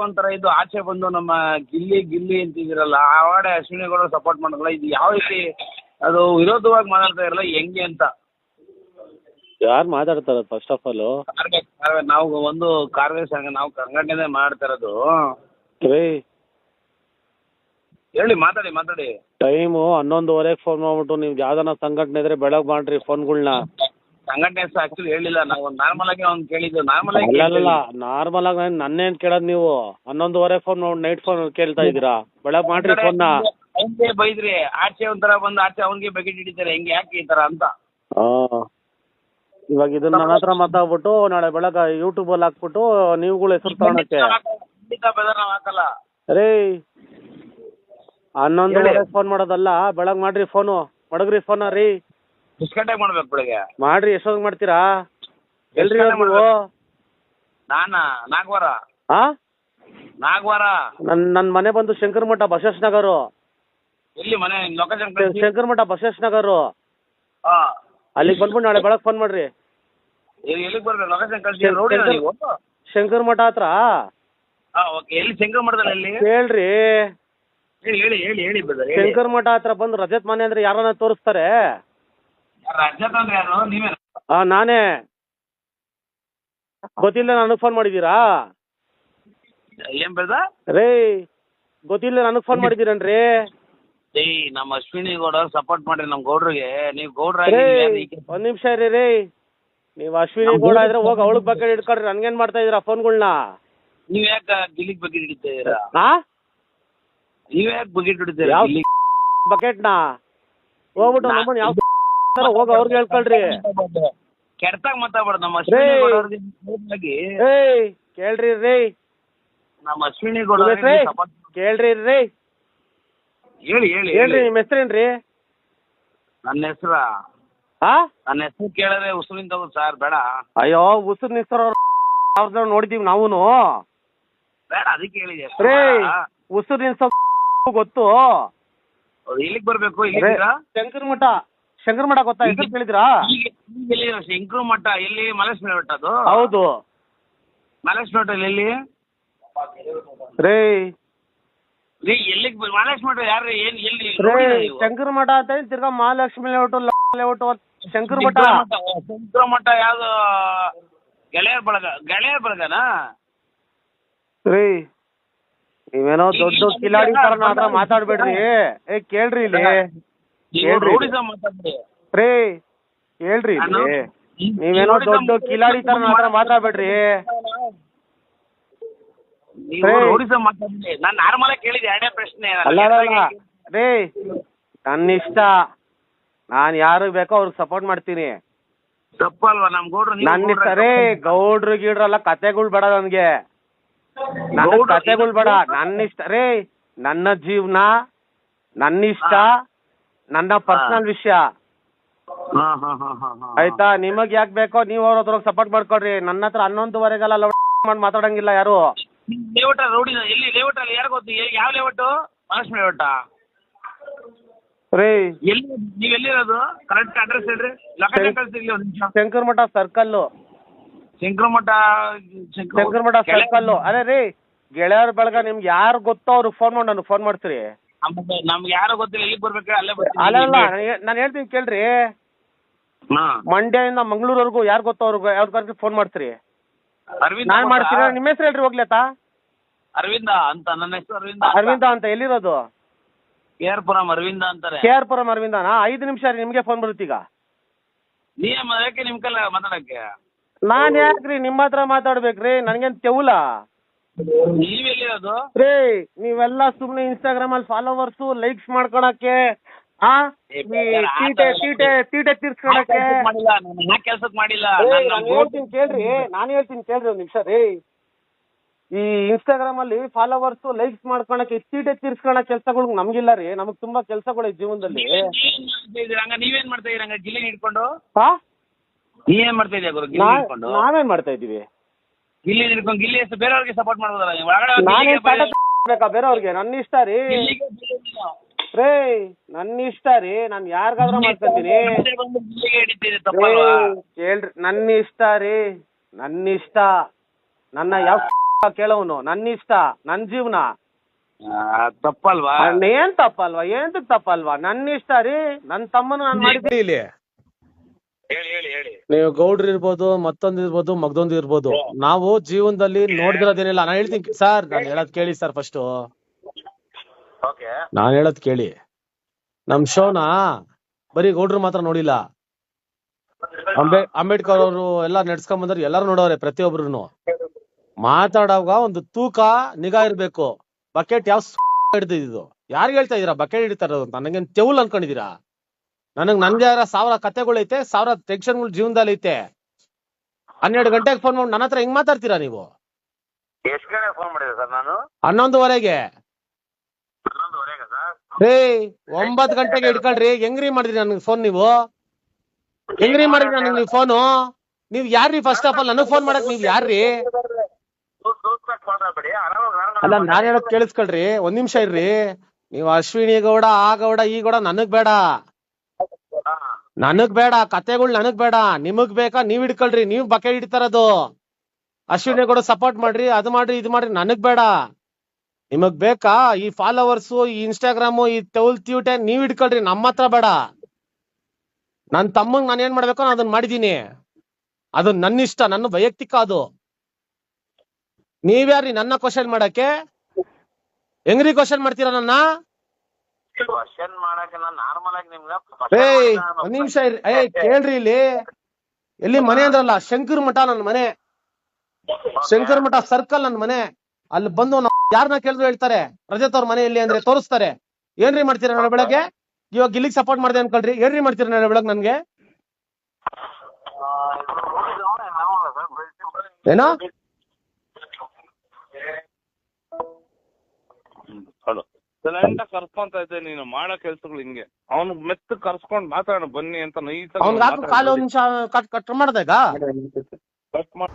ಒಂಥರ ಇದು ಆಚೆ ಬಂದು ನಮ್ಮ ಗಿಲ್ಲಿ ಗಿಲ್ಲಿ ಅಂತಿದ್ದೀರಲ್ಲ ಆ ವಾಡೆ ಅಶ್ವಿನಿ ಗೌಡ ಸಪೋರ್ಟ್ ಮಾಡಲ್ಲ ಇದು ಯಾವ ರೀತಿ ಅದು ವಿರೋಧವಾಗಿ ಮಾತಾಡ್ತಾ ಇರಲ್ಲ ಹೆಂಗೆ ಅಂತ? ಯಾರು ಮಾತಾಡ್ತಾರೆ ಫಸ್ಟ್ ಆಫ್ ಆಲ್ ಕಾರ್ವೆ ಕಾರ್ವೆ ನಾವು ಒಂದು ಕಾರ್ವೆ ಸಂಘ ನಾವು ಸಂಘಟನೆ ಮಾಡ್ತಾ ಇರೋದು. ರೀ ಹೇಳಿ ಮಾತಾಡಿ ಮಾತಾಡಿ. ಟೈಮು ಹನ್ನೊಂದುವರೆಗೆ ಫೋನ್ ಮಾಡ್ಬಿಟ್ಟು ನೀವು ಯಾವ್ದಾನ ಸಂಘಟನೆ ಇದ್ರೆ ಬೆಳಗ್ಗೆ ಮಾಡ್ರಿ ಫೋನ್ಗಳ್ನ ಸಂಘಟನೆ ಹೆಸರು ಆಕ್ಚುಲಿ ಹೇಳಿಲ್ಲ. ನಾವು ನಾರ್ಮಲ್ ಆಗಿ ಅವ್ನು ಕೇಳಿದ್ದು ನಾರ್ಮಲ್ ಆಗಿ ಅಲ್ಲಲ್ಲ ನಾರ್ಮಲ್ ಆಗಿ ನನ್- ನನ್ನೇನ್ ಕೇಳೋದ್ ನೀವು? ಹನ್ನೊಂದುವರೆ ಫೋನ್ ನೈಟ್ ಫೋನ್ ಕೇಳ್ತಾ ಇದೀರಾ ಬೆಳಗ್ಗೆ ಮಾಡ್ರಿ ಫೋನ್ ಅವ್ನಿಗೆ ಬೈದ್ರಿ ಆಚೆ ಒಂಥರ ಬಂದು ಆಚೆ ಅವನ್ಗೆ ಬಕೆಟ್ ಹಿಡಿತಾರೆ ಹೆಂಗೆ ಯಾಕೆ ಈ ತರ ಅಂತ. ಇವಾಗ ಇದನ್ನ ನನ್ನ ಹತ್ರ ಮಾತಾಡ್ಬಿಟ್ಟು ನಾಳೆ ಬೆಳಗ್ಗೆ ಯೂಟ್ಯೂಬಲ್ಲಿ ಹಾಕ್ಬಿಟ್ಟು ನೀವುಗಳು ಹೆಸರು ತಗೊಳಕ್ಕೆ. ಖಂಡಿತ ಬೆದರ್ ನಾವು ಹಾಕಲ್ಲ. ರೀ ಹನ್ನೊಂದುವರೆಗೆ ಫೋನ್ ಮಾಡೋದಲ್ಲ ಬೆಳಗ್ಗೆ ಮಾಡ್ರಿ ಫೋನು ಮಡಗ್ರಿ ಫೋನ ರೀ. ಗಂಟೆಗೆ ಮಾಡ್ಬೇಕು ಬೆಳಿಗ್ಗೆ. ಮಾಡ್ರಿ ಎಷ್ಟೊತ್ತಿಗೆ ಮಾಡ್ತೀರಾ? ಎಲ್ರಿ ಎಷ್ಟ್ ಗಂಟೆಗ್ ನೀವು? ನಾನಾ? ನಾಗವಾರ ಹಾಂ ನಾಲ್ಕುವಾರ. ನನ್ನ ನನ್ನ ಮನೆ ಬಂದು ಶಂಕರ ಮಠ ಬಸವೇಶ್ ನಗರು. ಎಲ್ಲಿ ಮನೆ? ಲೊಕೇಶನ್ ಶಂಕರ ಮಠ ಬಸವೇಶ್ ನಗರು. ಹಾಂ ಅಲ್ಲಿಗೆ ಬಂದ್ಬಿಟ್ಟು ನಾಳೆ ಬೆಳಗ್ಗೆ ಫೋನ್ ಮಾಡ್ರಿ. ಎಲ್ಲಿಗೆ ಬರ್ಬೇಕು? ಲೊಕೇಶನ್ ಕಳಿಸಿ. ರೋಡಿ ನೀವು? ಶಂಕರ ಮಠ ಹತ್ರ. ಹೇಳ್ರಿ ಓಕೆ. ಎಲ್ಲಿ ಶಂಕರ ಮಠದಲ್ಲಿ ಎಲ್ಲಿ? ಕೇಳ್ರಿ. ಹೇಳಿ ಹೇಳಿ ಹೇಳಿ ಹೇಳಿ ಬ್ರದರ್ ಹೇಳಿ. ಶಂಕರ ಮಠ ಹತ್ರ ಬಂದು ರಜತ್ ಮನೆ ಅಂದ್ರೆ ಯಾರನ್ನ ತೋರಿಸ್ತಾರೆ? ರಜತ್ ಅಂದ್ರೆ ಯಾರು? ನೀವೇ ಹಾ ನಾನೇ. ಗೊತ್ತಿಲ್ಲ ನನಗೆ ಫೋನ್ ಮಾಡಿದೀರಾ ಏನ್ ಬೇಡ ರೇ ಗೊತ್ತಿಲ್ಲ ನನಗೆ ಫೋನ್ ಮಾಡಿದ್ದೀರನ್ರಿ? ಏಯ್ ನಮ್ಮ ಅಶ್ವಿನಿ ಗೌಡ ಸಪೋರ್ಟ್ ಮಾಡ್ರಿ ನಮ್ಮ ಗೌಡ್ರಿಗೆ. ನೀವ್ ಗೌಡ್ರ ರೇ ಒಂದ್ ನಿಮಿಷ ಇರಿ ರೇ ನೀವ್ ಅಶ್ವಿನಿ ಗೌಡ ಇದ್ರೆ ಹೋಗಿ ಅವಳಗ್ ಬಗ್ಗೆ ಇಟ್ಕೊಳ್ರಿ ನನ್ಗೇನ್ ಮಾಡ್ತಾ ಇದೀರಾ ಫೋನ್ಗಳ್ನ ನೀವ್ ಯಾಕೆ ಗಿಲಿಗ್ ಬಕೆಟ್ ಹಿಡಿತೀರಾ ಹಾ ನೀವ್ ಯಾಕೆ ಬಕೆಟ್ ಹಿಡಿತೀರಾ ಯಾವ ಬಕೆಟ್ನ? ಹೋಗ್ಬಿಟ್ಟು ನಮ್ಮನ್ನ ಯಾವ ಹೋಗಿ ಅವ್ರಿಗೆ ಹೇಳ್ಕೊಳ್ರಿ. ಕೆಟ್ಟಾಗ ಮಾತಾಡ್ಬಾರ್ದು. ನಮ್ಮ ಅಶ್ವಿನಿ. ಗೌಡ ಅವ್ರಿಗೆ ಏಯ್ ಕೇಳ್ರಿ ರೀ. ನಮ್ಮ ಅಶ್ವಿನಿ ಗೌಡ ಅವ್ರಿಗೆ ಹೆಸ್ರೇ? support- ಕೇಳ್ರಿ ರೀ. ಹೇಳಿ ಹೇಳಿ ಹೇಳ್ರಿ ಹೇಳಿ. ನಿಮ್ಮ ಹೆಸರೇನ್ರಿ ನನ್ನ ಹೆಸ್ರ. ಹಾ ನನ್ನ ಹೆಸರು ಕೇಳಿದ್ರೆ ಉಸುರಿಂದ ಸರ್ ಬೇಡ. ಅಯ್ಯೋ ಉಸಿರು ನಿಸ್ತರ ಅವ್ರನ್ನ ನೋಡಿದೀವಿ ನಾವೂನು. ಬೇಡ ಅದಕ್ಕೆ ಹೇಳಿದೆ. ರೇ ಉಸಿರು ನಿಲ್ಸೋ ಗೊತ್ತು. ಇಲ್ಲಿಗೆ ಬರ್ಬೇಕು ರೇ, ಶಂಕರ್ ಶಂಕರ ಮಠ ಶಂಕರ ಮಠ ಗೊತ್ತಾ? ಹೆಸರು ಕೇಳಿದ್ರಾ ಶಂಕರ ಮಠ ಎಲ್ಲಿ? ಮಲೇಶ್ವರ ಮಠ ಅದು? ಹೌದು. ಮಲೇಶ್ವರ ಬೆಟ್ಟ ಎಲ್ಲಿ? ರೇ ರೀ ಎಲ್ಲಿಗೆ ಮಲೇಶ್ ಮಠ ಯಾರು ಏನ್ ಎಲ್ಲಿ ರೇ ನೋಡಿಲ್ಲ ನೀವು? ಶಂಕರ ಮಠ ಅಂತ ಹೇಳಿ ತಿರ್ಗಾ ಮಹಾಲಕ್ಷ್ಮಿ ಲೇಔಟ್ ಲೇಔಟ್ ಶಂಕರ ಮಠ. ಶಂಕರ ಮಠ ಮಠ ಯಾವ್ದು? ಗೆಳೆಯರ್ ಬಳಗ ಗೆಳೆಯರ ಬಳಗನಾ? ರೀ ನೀವೇನೋ ದೊಡ್ಡ ಕಿಲಾಡಿ ತರ ಮಾತಾಡ್ಬೇಡ್ರಿ. ಏ ಕೇಳ್ರಿ ಇಲ್ಲಿ. ರೌಡಿಸಂ ಮಾತಾಡ್ರಿ. ರೇ ಹೇಳ್ರಿ ನಾನು- ನೀವೇನೋ ದೊಡ್ಡ ಕಿಲಾಡಿ ತರ ಮಾತಾಡ್ಬೇಡ್ರಿ. ನೀವು ರೇ. ರೌಡಿಸಂ ಮಾತಾಡ್ರಿ. ನಾನು ನಾರ್ಮಲ್ ಆಗಿ ಕೇಳಿದೆ ಎರಡೇ ಪ್ರಶ್ನೆ. ನಾನು ಅಲ್ಲ ಅಲ್ಲ, ಅಲ್ಲ. ಕೆಟ್ಟದಾಗಿ- ರೇ ನನ್ನ ಇಷ್ಟ ನಾನು ಯಾರು ಬೇಕೋ ಅವ್ರಿಗೆ ಸಪೋರ್ಟ್ ಮಾಡ್ತೀನಿ. ತಪ್ಪಲ್ವಾ? ನಮ್ ಗೌಡ್ರು ನೀವು ನನ್ನ ಇಷ್ಟ ಗೌಡ್ರು ರೇ ಗೌಡ್ರು ಗೀಡ್ರಲ್ಲ ಕತೆಗಳು ಬೇಡ ನನಗೆ. ನನ್ನ ಗೌಡ್ರು- ಕತೆಗಳು ಬೇಡ. ನನ್ನ ಇಷ್ಟ ರೇ ನನ್ನ ಜೀವನ ನನ್ನ ಇಷ್ಟ ನನ್ನ ಪರ್ಸನಲ್ ವಿಷಯ. ಹಾ ಹಾ ಹಾ ಹಾ ಹಾ. ಆಯ್ತಾ? ನಿಮಗ್ ಯಾಕೆ ಬೇಕೋ ನೀವು ಅವ್ರ ಹತ್ರ ಸಪೋರ್ಟ್ ಮಾಡ್ಕೊಡ್ರಿ. ನನ್ನ ಹತ್ರ ಹನ್ನೊಂದುವರೆಗೆಲ್ಲ ಮಾಡಿ ಮಾತಾಡಂಗಿಲ್ಲ ಯಾರು? ಶಂಕರಮಠ ರೋಡಿ ಎಲ್ಲಿ ಲೇಔಟ್ ಅಲ್ಲಿ? ಯಾರು ಗೊತ್ತು? ಎಲ್ಲಿ- ಯಾವ ಲೇಔಟು ಮಹಾಲಕ್ಷ್ಮಿ ಲೇಔಟ ರೇ. ಎಲ್ಲಿ ನೀವು ಎಲ್ಲಿರೋದು? ಕರೆಕ್ಟ್ ಅಡ್ರೆಸ್ ಹೇಳ್ರಿ. ಲೊಕೇಶನ್ ಕಳಿಸ್ತಿರ್ಲಿ ಒಂದು ನಿಮಿಷ. ಶಂಕರ ಮಠ ಸರ್ಕಲ್ ಶಂಕರಮಠ ಶಂಕರ ಮಠ ಸರ್ಕಲ್ ಅದೇ ರೀ ಗೆಳೆಯರ ಬಳಗ ನಿಮ್ಗೆ ಯಾರು ಗೊತ್ತೋ ಅವ್ರಿಗೆ ಫೋನ್ ಮಾಡಿ ನನಗೆ ಫೋನ್ ಮಾಡ್ತೀರಿ. ನಮ್ಗೆ ನಮ್ಗೆ ಯಾರು ಗೊತ್ತಿಲ್ಲ ಎಲ್ಲಿಗೆ ಬರ್ಬೇಕು ಅಲ್ಲೇ ಅಲ್ಲ ಬರ್ತೀನಿ ನಾನು ಹೇಳ್ತೀನಿ ಕೇಳ್ರಿ. ಹಾ. ಮಂಡ್ಯದಿಂದ ಮಂಗಳೂರವರೆಗೂ ಯಾರು ಗೊತ್ತೋ ಅವ್ರಿಗೆ ಯಾವ್ದು ಫೋನ್ ಮಾಡ್ತೀರಿ. ಅರವಿಂದ ನಾನು ಮಾಡ್ತೀನಿ ನಿಮ್ಮ ಹೆಸರು ಹೇಳ್ರಿ ಹೋಗ್ಲೇತಾ ಅರವಿಂದ ಅಂತ ನನ್ನ ಹೆಸರು ಅರವಿಂದ ಅರವಿಂದ ಅಂತ ಎಲ್ಲಿರೋದು? ಕೆ ಆರ್ ಪುರಂ ಅರವಿಂದ ಅಂತಾರೆ. ಕೆ ಆರ್ ಪುರಂ ಅರವಿಂದನಾ? ಐದು ನಿಮಿಷ ರೀ ನಿಮಗೆ ಫೋನ್ ಬರುತ್ತೆ ಈಗ. ನೀ ಯಾಕೆ ನಿಮ್ ಕಲ್ಲ ಮಾತಾಡಕ್ಕೆ? ನಾನು ಯಾಕ್ರಿ ನಿಮ್ಮ ಹತ್ರ ಮಾತಾಡ್ಬೇಕ್ರಿ? ನನಗೇನು ತೆವುಲ? ನೀವ್ ಅದು? ರೇ ನೀವೆಲ್ಲ ಸುಮ್ನೆ ಇನ್ಸ್ಟಾಗ್ರಾಮ್ ಅಲ್ಲಿ ಫಾಲೋವರ್ಸ್ ಲೈಕ್ಸ್ ಮಾಡ್ಕೊಳಕ್ಕೆ ಆ? ಈ ತೀಟೆ ತೀಟೆ ತೀಟೆ ತೀರ್ಸ್ಕೊಳಕ್ಕೆ. ಮಾಡಿಲ್ಲ ನಾನು ಕೆಲ್ಸಕ್ ಮಾಡಿಲ್ಲ. ನಾನು ಹೇಳ್ತೀನಿ ಕೇಳ್ರಿ ನಾನು ಹೇಳ್ತೀನಿ ಕೇಳ್ರಿ ಒಂದ್ ನಿಮಿಷ ರೀ. ಈ ಇನ್ಸ್ಟಾಗ್ರಾಮ್ ಅಲ್ಲಿ ಫಾಲೋವರ್ಸ್ ಲೈಕ್ಸ್ ಮಾಡ್ಕೊಳಕ್ಕೆ ತೀಟೆ ತೀರ್ಸ್ಕೊಳಕ್ ಕೆಲ್ಸಗಳು ನಮ್ಗಿಲ್ಲ ರೀ. ನಮಗ್ ತುಂಬಾ ಕೆಲ್ಸಗಳು ಜೀವನದಲ್ಲಿ. ನೀವೇನ್ ಮಾಡ್ತಾ ಇದೀರ ಹಂಗ ನೀವೇನ್ ಮಾಡ್ತಾ ಇದೀರ ಹಂಗ ಗಿಲ್ಲಿ ಹಿಡ್ಕೊಂಡು? ಹಾ ನೀವೇನ್ ಮಾಡ್ತಾ ಇದೀಯ ಗುರು? ಗಿಲ್ಲಿ ನಾ- ಹಿಡ್ಕೊಂಡು? ನಾವೇನ್ ಮಾಡ್ತಾ ಇದೀವಿ ಗಿಲ್ಲಿ ಹಿಡ್ಕೊಂಡು ಗಿಲ್ಲಿ ಹೆಸರು ಬೇರೆಯವ್ರಿಗೆ ಸಪೋರ್ಟ್ ಮಾಡ್ಬೋದಲ್ಲ ನೀವು? ಒಳಗಡೆ ಹೋಗಿ ಗಿಲ್ಲಿಗೆ ಬೇಕಾ ಬೇರೆಯವ್ರಿಗೆ? ನನ್ನ ಇಷ್ಟ ರೀ. ಗಿಲ್ಲಿಗೆ ನೀವು. ರೇ ನನ್ನ ಇಷ್ಟ ರೀ. ನಾನು ಯಾರಿಗಾದ್ರೂ ಮಾಡ್ಕೊತೀನಿ. ಮುಂದೆ ಬಂದು ಗಿಲ್ಲಿಗೆ ಹಿಡಿತೀರಿ ತಪ್ಪಲ್ವಾ? ಕೇಳ್ರಿ. ನನ್ನ ಇಷ್ಟ ರೀ. ನನ್ನ ಇಷ್ಟ. ನನ್ನ ಯಾವ ಕೇಳೋನು ನನ್ನ ಇಷ್ಟ. ನನ್ನ ಜೀವನ. ಆ, ತಪ್ಪಲ್ವಾ? ಏನ್ ತಪ್ಪಲ್ವಾ? ಏನ್ ತಪ್ಪಲ್ವಾ? ನನ್ನ ಇಷ್ಟ ರೀ. ನನ್ನ ತಮ್ಮನ ನಾನು ಮಾಡಿದ್ದೆ ಇಲ್ಲಿ. ಹೇಳಿ ಹೇಳಿ ಹೇಳಿ. ನೀವು ಗೌಡ್ರು ಇರ್ಬೋದು ಮತ್ತೊಂದ್ ಇರ್ಬೋದು ಮಗ್ದೊಂದು ಇರ್ಬೋದು. ನಾವು ಜೀವನದಲ್ಲಿ ನೋಡ್ದಿರೋದೇನಿಲ್ಲ. ನಾನು ಹೇಳ್ತೀನಿ ಸರ್ ನಾನು ಹೇಳೋದ್ ಕೇಳಿ ಸರ್ ಫಸ್ಟ್ ಓಕೆ. ನಾನು ಹೇಳೋದ್ ಕೇಳಿ. ನಮ್ ಶೋನ ಬರೀ ಗೌಡ್ರು ಮಾತ್ರ ನೋಡಿಲ್ಲ. ಅಂಬೇ ಅಂಬೇಡ್ಕರ್ ಅವರು ಎಲ್ಲ ನಡ್ಸ್ಕೊಂಡ್ ಬಂದ್ರೆ ಎಲ್ಲಾರು ನೋಡೋರೆ ಪ್ರತಿಯೊಬ್ರು ಮಾತಾಡೋವಾಗ ಒಂದು ತೂಕ ನಿಗಾ ಇರ್ಬೇಕು. ಬಕೆಟ್ ಯಾವ ಹಿಡ್ದಿದ್ದು? ಯಾರು ಹೇಳ್ತಾ ಇದೀರಾ? ಬಕೆಟ್ ಹಿಡಿತಾ ಇರೋದು ಅಂತ. ನನಗೇನ್ ತೆವಲ್ ಅನ್ಕೊಂಡಿದೀರಾ? ನನಗ್ ನನ್ಗೆ ಯಾರ ಸಾವಿರ ಕತೆಗಳೈತೆ ಸಾವಿರ ಟೆನ್ಷನ್ಗಳು ಜೀವನದಲ್ಲಿ ಐತೆ. ಹನ್ನೆರಡು ಗಂಟೆಗೆ ಫೋನ್ ಮಾಡಿ ನನ್ನ ಹತ್ರ ಹೆಂಗ್ ಮಾತಾಡ್ತೀರಾ ನೀವು? ಎಷ್ಟು ಗಂಟೆ ಫೋನ್ ಮಾಡಿದೆ ಸರ್ ನಾನು? ಹನ್ನೊಂದುವರೆಗೆ. ಹನ್ನೊಂದುವರೆಗೆ ಸರ್? ಗಂಟೆಗೆ ಹಿಡ್ಕೊಳ್ರಿ ಹೆಂಗ್ರಿ ಮಾಡಿದ್ರಿ ನನಗೆ ಫೋನ್ ನೀವು? ಹೆಂಗ್ರಿ ಮಾಡಿದ್ರಿ ನನಗೆ ನೀವು ಫೋನು ನೀವ್ ಯಾರ್ರಿ ಫಸ್ಟ್ ಆಫ್ ಆಲ್ ನನಗ್ ಫೋನ್ ಮಾಡಕ್ ನೀವ್ ಯಾರ್ರಿ? ಅಲ್ಲ ನಾನ್ ಹೇಳೋದ್ ಕೇಳಿಸ್ಕೊಳ್ರಿ ಒಂದ್ ನಿಮಿಷ ಇರ್ರಿ. ನೀವ್ ಅಶ್ವಿನಿ ಗೌಡ ಆ ಗೌಡ ಈ ಗೌಡ ನನಗ್ ಬೇಡ. ನನಗ್ ಬೇಡ, ಕತೆಗಳು ನನಗ್ ಬೇಡ. ನಿಮಗ್ ಬೇಕಾ, ನೀವ್ ಹಿಡ್ಕೊಳ್ರಿ, ನೀವ್ ಬಕೆ ಅಶ್ವಿನಿ ಕೂಡ ಸಪೋರ್ಟ್ ಮಾಡ್ರಿ, ಅದು ಮಾಡ್ರಿ, ಇದು ಮಾಡ್ರಿ, ನನಗ್ ಬೇಡ. ನಿಮಗ್ ಬೇಕಾ, ಈ ಫಾಲೋವರ್ಸ್ ಈ ಇನ್ಸ್ಟಾಗ್ರಾಮ್ ಈ ತೌಲ್ ತ್ಯೂಟೆ ನೀವ್ ಹಿಡ್ಕೊಳ್ರಿ, ನಮ್ಮ ಹತ್ರ ಬೇಡ. ನನ್ ತಮ್ಮಂಗ್ ನಾನು ಏನ್ ಮಾಡ್ಬೇಕೋ ನಾನು ಅದನ್ನ ಮಾಡಿದೀನಿ. ಅದು ನನ್ನ ಇಷ್ಟ ನನ್ನ ವೈಯಕ್ತಿಕ ಅದು. ನೀವ್ಯಾರ್ರಿ ನನ್ನ ಕ್ವಶನ್ ಮಾಡಕ್ಕೆ? ಹೆಂಗ್ರಿ ಕ್ವಶನ್ ಮಾಡ್ತೀರಾ ನನ್ನ? ಕ್ವಶನ್ ಮಾಡಕ್ಕೆ ನಾನು ನಾರ್ಮಲ್ ಆಗಿ ನಿಮ್ಗೆ ಏಯ್ ಒಂದ್ ನಿಮಿಷ ಏ ಏಯ್ ಕೇಳ್ರಿ ಇಲ್ಲಿ. ಎಲ್ಲಿ ಮನೆ ಅಂದ್ರಲ್ಲ ಶಂಕರ್ ಮಠ ನನ್ನ ಮನೆ. ಶಂಕರ್ ಮಠ ಸರ್ಕಲ್ ನನ್ನ ಮನೆ. ಅಲ್ಲಿ ಬಂದು ಯಾರನ್ನ ಕೇಳಿದ್ರು ಹೇಳ್ತಾರೆ ರಜತ್ ಅವ್ರ ಮನೆ ಇಲ್ಲಿ ಅಂದ್ರೆ ತೋರಿಸ್ತಾರೆ. ಏನ್ರಿ ಮಾಡ್ತೀರಾ ನಾಳೆ ಬೆಳಗ್ಗೆ? ಇವಾಗ ಇಲ್ಲಿಗೆ ಸಪೋರ್ಟ್ ಮಾಡಿದೆ ಅನ್ಕೊಳ್ರಿ. ಏನ್ರಿ ಮಾಡ್ತೀರಾ ನಾಳೆ ಬೆಳಗ್ಗೆ ನನ್ಗೆ? ಏನೋ? ಸೈಲೆಂಟ್ ಕರ್ಸ್ಕೊಂತ ಇದ್ದೆ ನೀನು ಮಾಡೋ ಕೆಲ್ಸಗಳು ಹಿಂಗೆ. ಅವ್ನು ಮೆತ್ತ ಕರ್ಸ್ಕೊಂಡ್ ಮಾತಾಡೋಣ ಬನ್ನಿ ಅಂತ ನೈಸ್ ಕಟ್ ಕಟ್ ಮಾಡ್ದಾಗ ಕಟ್ ಮಾಡಿ